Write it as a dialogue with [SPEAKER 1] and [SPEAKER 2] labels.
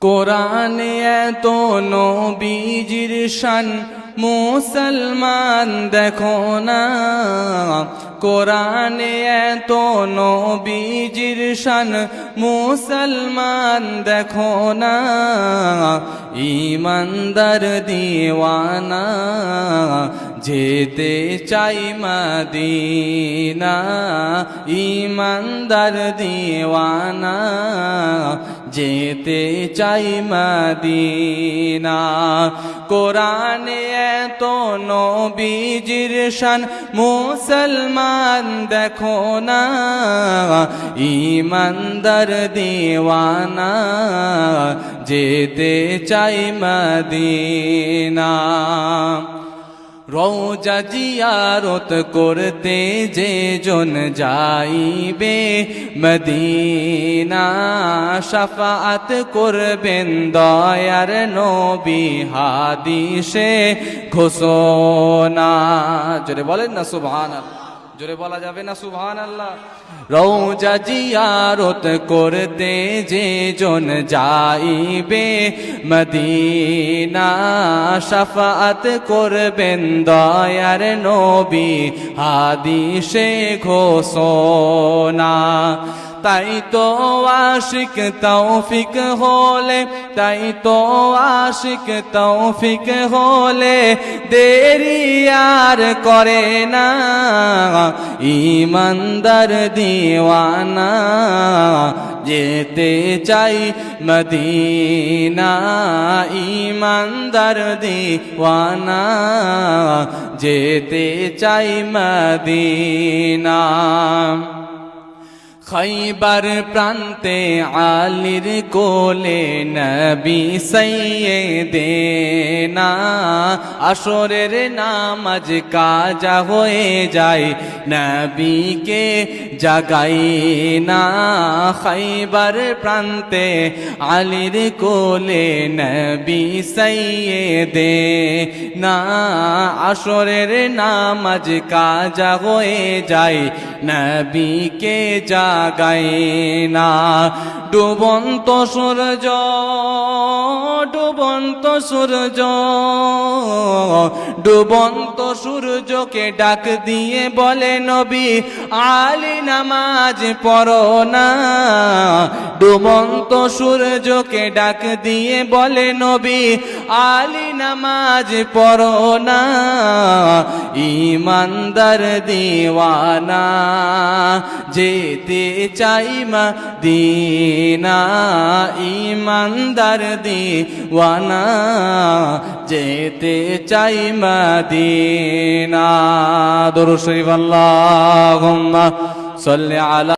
[SPEAKER 1] কোরআনে এত নবীজির শান, মুসলমান দেখো না। কোরআনে এত নবীজির শান, মুসলমান দেখো না। ইমানদার দিওয়ানা, যেতে চাই মদিনা। ইমানদার দিওয়ানা। যেতে চাই মদিনা। কোরআনে এত নবীজির শান, মুসলমান দেখো না। ইমানদার দিওয়ানা, যেতে চাই মদিনা। রৌজা জিয়ারত করতে যে জন যাইবে, মদিনা সাফাত করবেন দয়ার নবী হাদিসে ঘোষণা। জোরে বলেন না, সুবহানাল্লাহ। জোরে বলা যাবে না সুহান আল্লাহ রৌজা জিয়ারত করতে যে জন যাইবে, মদিনা সাফাত করবেন দয়ার নবী, হাদিসে ঘোষণা। তাই তো আশিক তৌফিক হলে, তাই তো আশিক তৌফিক হলে দেরি আর করে না। ইমানদার দিওয়ানা, যেতে চাই মদিনা। ইমানদার দিওয়ানা, যেতে চাই মদিনা। খৈবার প্রান্তে আলির কোলে নবী সইয়ে দেনা আসরের নামাজ কাজা হয়ে যায়, নবীকে জাগাই না খৈবার প্রান্তে আলির কোলে নবী সইয়ে দে না আসরের নামাজ কাজা হয়ে যায়, নবীকে জাগাই না ডুবন্ত সূর্য ডুবন্ত সূর্য, ডুবন্ত সূর্যকে ডাক দিয়ে বলে, নবী, আলী নামাজ পড়ো না। ডুবন্ত সূর্যকে ডাক দিয়ে বলে, নবী, আলী নামাজ পড়ো না। ইমানদার দিওয়ানা, যেতে চাই দিনা ইমানদার দিওয়ানা যেতে চাই দিনা দরুদ শরীফ আল্লাহুম্মা সাল্লি আলা